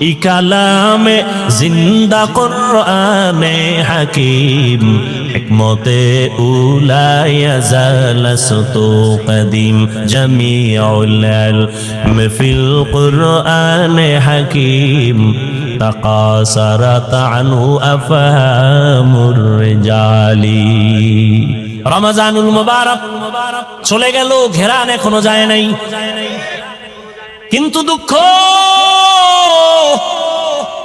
ই কালামে জিন্দা কোরআনে হাকিম হিকমতে উলায়া জালাসতু কদিম জামিউল ইলম ফিল কোরআনে হাকিম تقاصرت عنه أفهام الرجال রমজানুল মুবারক চলে গেল ঘেরান এখনো যায় নাই কিন্তু দুঃখ,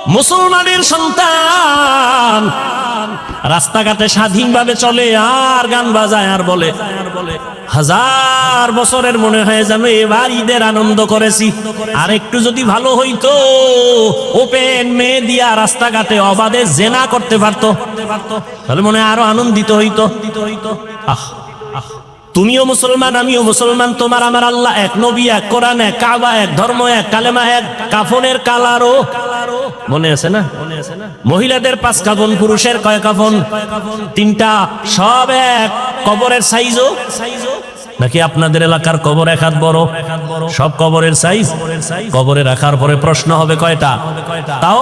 মুসলমানের সন্তান রাস্তাঘাটে স্বাধীনভাবে চলে আর গান বাজায় আর বলে। হাজার বছরের মনে হয় যেন এবার ঈদের আনন্দ করেছি। আর একটু যদি ভালো হইতো, ওপেন মেয়ে দিয়া রাস্তাঘাটে অবাধে জেনা করতে পারতো। তাহলে মনে আরও আনন্দিত হইতো। আহ আহ। তুমিও মুসলমান, আমিও মুসলমান, তোমার আমার আল্লাহ এক, নবী এক, কোরআন এক, কাবা এক, ধর্ম এক, কালেমা এক, কাফনের কালারও। মনে আছে না? মহিলাদের পাঁচ কাফন, পুরুষের কয় কাফন? তিনটা, সব এক, কবরের সাইজও। নাকি আপনাদের এলাকার কবর এক হাত বড়? সব কবরের সাইজ? কবরে রাখার পরে প্রশ্ন হবে কয়টা? তাও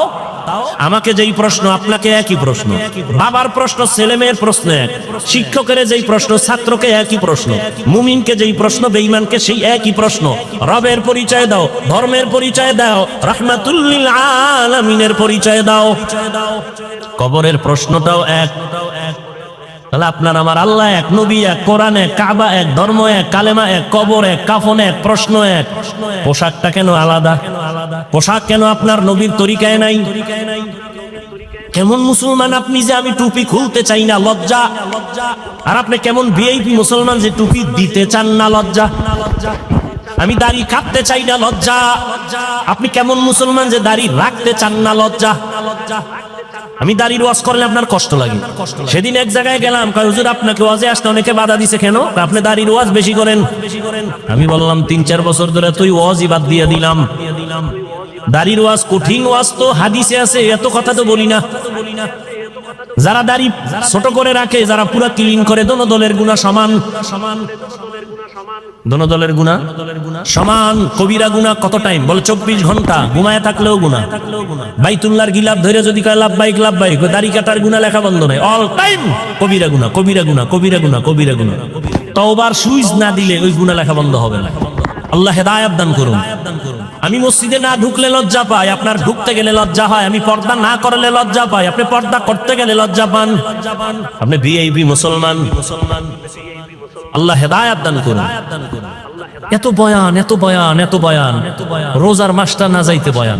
আমাকে যেই প্রশ্ন, আপনাকে একই প্রশ্ন। বাবার প্রশ্ন, ছেলে মেয়ের প্রশ্ন এক। শিক্ষকের যেই প্রশ্ন, ছাত্রকে একই প্রশ্ন। মুমিনকে যেই প্রশ্ন, বেঈমানকে সেই একই প্রশ্ন। রবের পরিচয় দাও, ধর্মের পরিচয় দাও, রাহমাতুল্লিল আলামিনের পরিচয় দাও। কবরের প্রশ্নটাও এক। তাহলে আপনার আমার আল্লাহ এক, নবী এক, কোরআন এক, কাবা এক, ধর্ম এক, কালেমা এক, কবর এক, কাফন এক, প্রশ্ন এক। পোশাকটা কেন আলাদা? পোশাক কেন আপনার নবীর তরিকায় নাই? কেমন মুসলমান আপনি যে আমি টুপি খুলতে চাই না, লজ্জা? আর আপনি কেমন ভিআইপি মুসলমান যে টুপি দিতে চান না, লজ্জা? আমি দাড়ি কাটতে চাই না, লজ্জা? আপনি কেমন মুসলমান যে দাড়ি রাখতে চান না, লজ্জা? আমি দাড়ির ওয়াজ করলে আপনার কষ্ট লাগে। সেদিন এক জায়গায় গেলাম হুজুর, আপনাকে ওয়াজে আসতে অনেকে বাধা দিছে কেন? আপনি দাড়ির ওয়াজ বেশি করেন। আমি বললাম, তিন, চার বছর ধরে তুই ওয়াজই বাদ দিয়ে দিলাম দিয়ে দিলাম। দাড়ির ওয়াজ, কঠিন ওয়াজ তো হাদিসে আছে, এত কথা তো বলি না। যারা দাড়ি ছোট করে রাখে, যারা পুরা ক্লিন করে, দোনো দলের গুণা সমান। সমান দোনো দলের গুণা সমান। কবিরা গুণা কত টাইম বলে, চব্বিশ ঘণ্টা ঘুমায় থাকলেও গুণা। বাইতুল্লার গিলাপ ধরে যদি কয় লাভ বাইক লাভ বাইক দাড়ি কাটার গুণা লেখা বন্ধ নাই। অল টাইম কবিরা গুণা কবিরা গুণা কবিরা গুণা কবিরা গুণা। তওবার সুইচ না দিলে ওই গুণা লেখা বন্ধ হবে না। আল্লাহ হেদায়াত দান করুন। আমি মসজিদে না ঢুকলে লজ্জা পাই, আপনার ঢুকতে গেলে লজ্জা হয়, আমি পর্দা না করলে লজ্জা পাই, আপনি পর্দা করতে গেলে লজ্জা পান। আপনি ভিআইপি মুসলমান। মুসলমান আল্লাহ হেদায়াত দান করুন। এত বয়ান এত বয়ান এত বয়ান। রোজার মাসটা না যাইতে বয়ান।